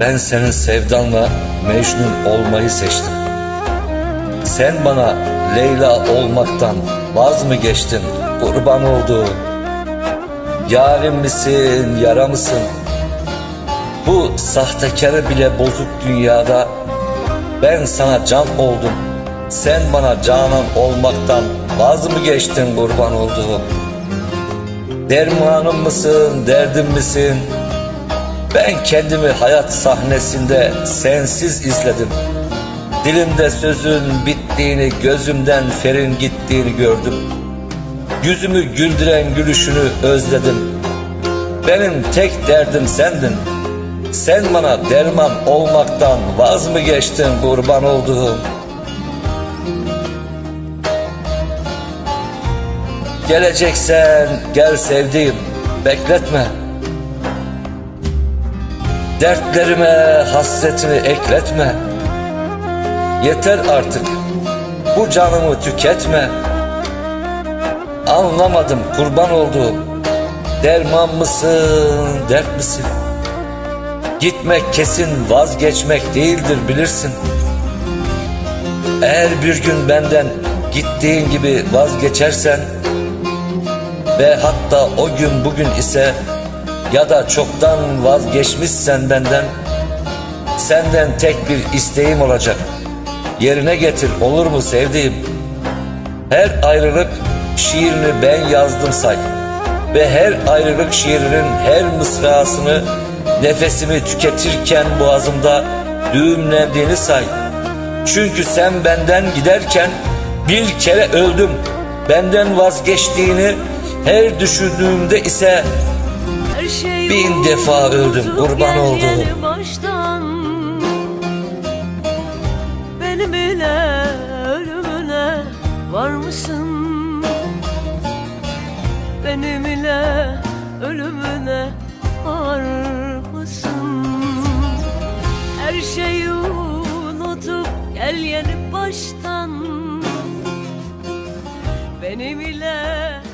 Ben senin sevdanla Mecnun olmayı seçtim. Sen bana Leyla olmaktan vaz mı geçtin kurban olduğum? Yarim misin, yara mısın? Bu sahtekarı bile bozuk dünyada ben sana can oldum. Sen bana canan olmaktan vaz mı geçtin kurban olduğum? Dermanım mısın, derdim misin? Ben kendimi hayat sahnesinde sensiz izledim. Dilimde sözün bittiğini, gözümden ferin gittiğini gördüm. Yüzümü güldüren gülüşünü özledim. Benim tek derdim sendin. Sen bana derman olmaktan vaz mı geçtin kurban olduğum? Geleceksen gel sevdiğim, bekletme. Dertlerime hasretini ekletme Yeter artık bu canımı tüketme Anlamadım kurban olduğum Derman mısın dert misin? Gitmek kesin vazgeçmek değildir bilirsin. Eğer bir gün benden gittiğin gibi vazgeçersen Ve hatta o gün bugün ise ya da çoktan vazgeçmişsen benden Senden tek bir isteğim olacak. Yerine getir olur mu sevdiğim? Her ayrılık şiirini ben yazdım say Ve her ayrılık şiirinin her mısrasını Nefesimi tüketirken boğazımda düğümlendiğini say Çünkü sen benden giderken bir kere öldüm Benden vazgeçtiğini her düşündüğümde ise Her şey Bin defa öldüm, kurban olduğum. Benim ile ölümüne var mısın? Ölümüne var mısın? Her şeyi unutup gel yeni baştan Benim ile